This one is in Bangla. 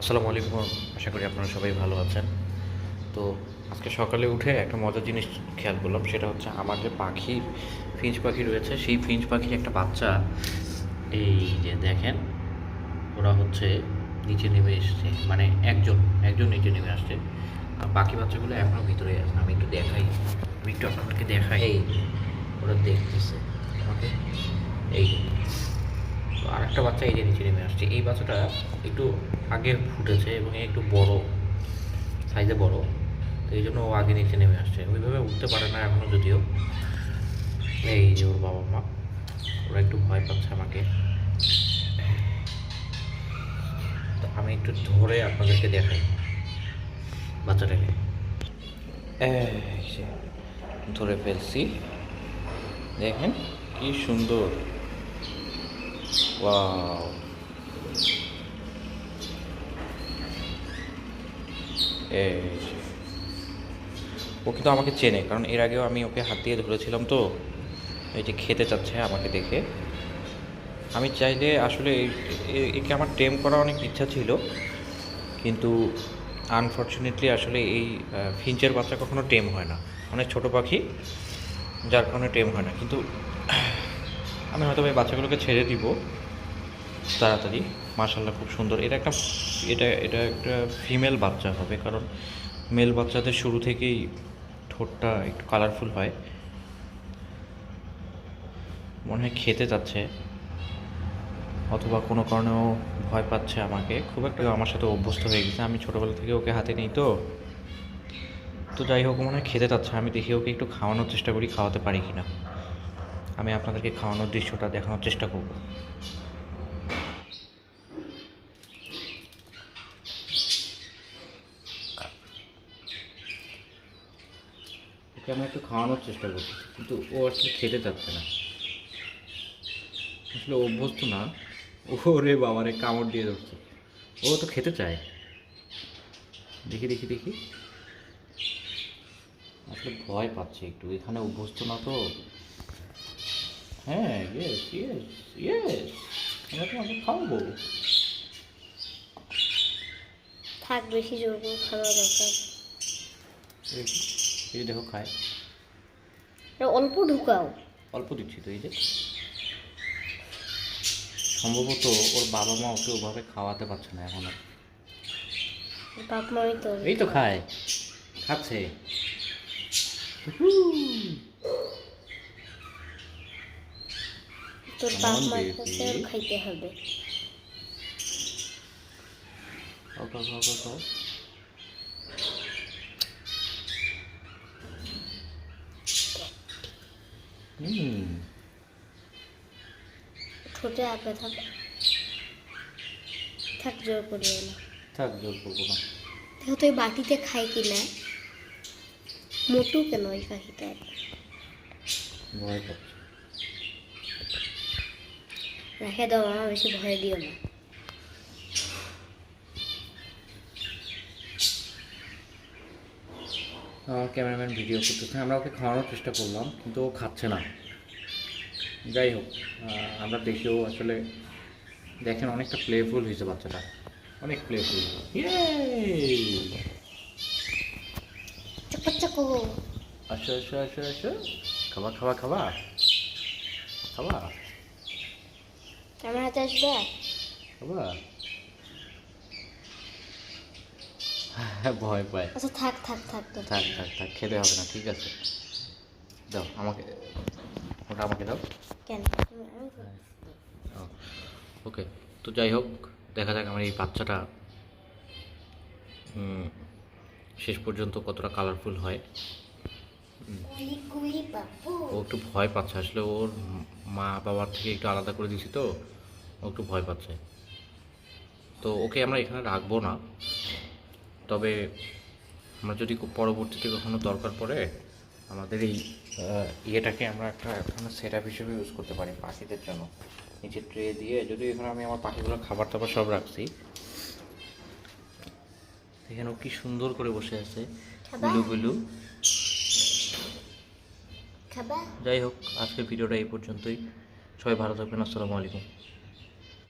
আসসালামু আলাইকুম। আশা করি আপনারা সবাই ভালো আছেন। তো আজকে সকালে উঠে একটা মজার জিনিস খেয়াল করলাম সেটা হচ্ছে আমার যে পাখি ফিঞ্চ পাখি রয়েছে সেই ফিঞ্চ পাখির একটা বাচ্চা এই যে দেখেন ওরা হচ্ছে নিচে নেমে এসেছে মানে একজন একজন নিচে নেমে আসছে। আর বাকি বাচ্চাগুলো এখনও ভিতরে আছে আমি একটু দেখাই আমি একটু আপনাদেরকে দেখাই। এই ওরা দেখতেছে। আমাকে এই আর একটা বাচ্চা এই যে নিচে নেমে আসছে। এই বাচ্চাটা একটু আগে ফুটেছে এবং একটু বড় সাইজে বড়। তো এই জন্য ও আগে নিচে নেমে আসছে। ওইভাবে উঠতে পারে না এখনও যদিও। এই যে ওর বাবা মা, ওরা একটু ভয় পাচ্ছে আমাকে। তো আমি একটু ধরে আপনাদেরকে দেখাই বাচ্চাটাকে। ধরে ফেলছি। দেখেন কি সুন্দর। ওয়াও এই। ও কিন্তু আমাকে চেনে, কারণ এর আগেও আমি ওকে হাত দিয়ে ধরেছিলাম তো। যে খেতে চাচ্ছে আমাকে দেখে। আমি চাইলে আসলে একে আমার টেম করা অনেক ইচ্ছা ছিল। কিন্তু আনফর্চুনেটলি আসলে এই ফিঞ্চের বাচ্চা কখনো টেম হয় না। অনেক ছোট পাখি, যার কারণে টেম হয় না। কিন্তু আমি হয়তো এই বাচ্চাগুলোকে ছেড়ে দিব। তাড়াতাড়ি মার্শাল্লাহ খুব সুন্দর। এটা একটা, এটা এটা একটা ফিমেল বাচ্চা হবে, কারণ মেল বাচ্চাদের শুরু থেকেই ঠোঁটটা একটু কালারফুল হয়। মনে হয় খেতে যাচ্ছে অথবা কোনো কারণেও ভয় পাচ্ছে আমাকে। খুব একটা আমার সাথে অভ্যস্ত হয়ে গেছে, আমি ছোটোবেলা থেকে ওকে হাতে নিই তো। তো যাই হোক, মনে হয় খেতে চাচ্ছে, আমি দেখি ওকে একটু খাওয়ানোর চেষ্টা করি, খাওয়াতে পারি কি না আমি আপনাদেরকে খাওয়ানোর দৃশ্যটা দেখানোর চেষ্টা করব। ওকে আমি একটু খাওয়ানোর চেষ্টা করছি কিন্তু ও আসলে খেতে চাচ্ছে না। আসলে অভ্যস্ত না ওরে বাবারে কামড় দিয়ে ধরছে। ও তো খেতে চায়। দেখি দেখি দেখি। আসলে ভয় পাচ্ছে একটু এখানে অভ্যস্ত না তো। হ্যাঁ ইয়েস ইয়েস ইয়েস আমরা তো আমাকে খাওয়াবো থাক বেশি জোর করে খাওয়া দরকার। এই যে দেখো খায়। অল্প ঢুকাও। অল্প দিচ্ছি তো এই যে। সম্ভবত ওর বাবা মা ওকে ওভাবে খাওয়াতে পারছে না এখন। এই তো খায়। খাচ্ছে। তোর বাপ কেমন মার কাছে খাইতে হবে। খাও খাও খাও খাও। হুম ঠোঁটে আপে থাক। থাক জোর করিও না থাক জোর করব না। দেখো তো বাটিতে খাই কি না? মোটু কেন ওই পাখিটা ভয় পাচ্ছি। রেখে দাও আমার বেশি ভয় দিও না। আমার ক্যামেরাম্যান ভিডিও করতেছে। আমরা ওকে খাওয়ানোর চেষ্টা করলাম কিন্তু ও খাচ্ছে না। যাই হোক আমরা দেখেও আসলে দেখেন অনেকটা প্লেফুল হয়েছে বাচ্চাটা। অনেক প্লেফুল আসো আসো আসো আসো। খাবা খাবা খাবা। খাবা। আমার হাতে আসবে? খাবা হ্যাঁ ভয় পায়। আচ্ছা থাক থাক থাক থাক থাক থাক খেতে হবে না ঠিক আছে। দাও আমাকে ওটা আমাকে দাও। কেন। ওকে তো যাই হোক দেখা যাক আমার এই বাচ্চাটা শেষ পর্যন্ত কতটা কালারফুল হয়। ও একটু ভয় পাচ্ছে আসলে ওর মা বাবার থেকে একটু আলাদা করে দিছি তো ও একটু ভয় পাচ্ছে। তো ওকে আমরা এখানে রাখব না। তবে আমরা যদি পরবর্তীতে কখনো দরকার পড়ে আমাদের এই ইয়েটাকে আমরা একটা এখানে সেট আপ হিসেবে ইউজ করতে পারি পাখিদের জন্য। নিচে ট্রে দিয়ে যদি এখানে আমি আমার পাখিগুলোর খাবার টাবার সব রাখছি। এখানে কি সুন্দর করে বসে আছে? গুলু গুলু যাই হোক আজকের ভিডিওটা এই পর্যন্তই। সবাই ভালো থাকবেন আসসালামু আলাইকুম।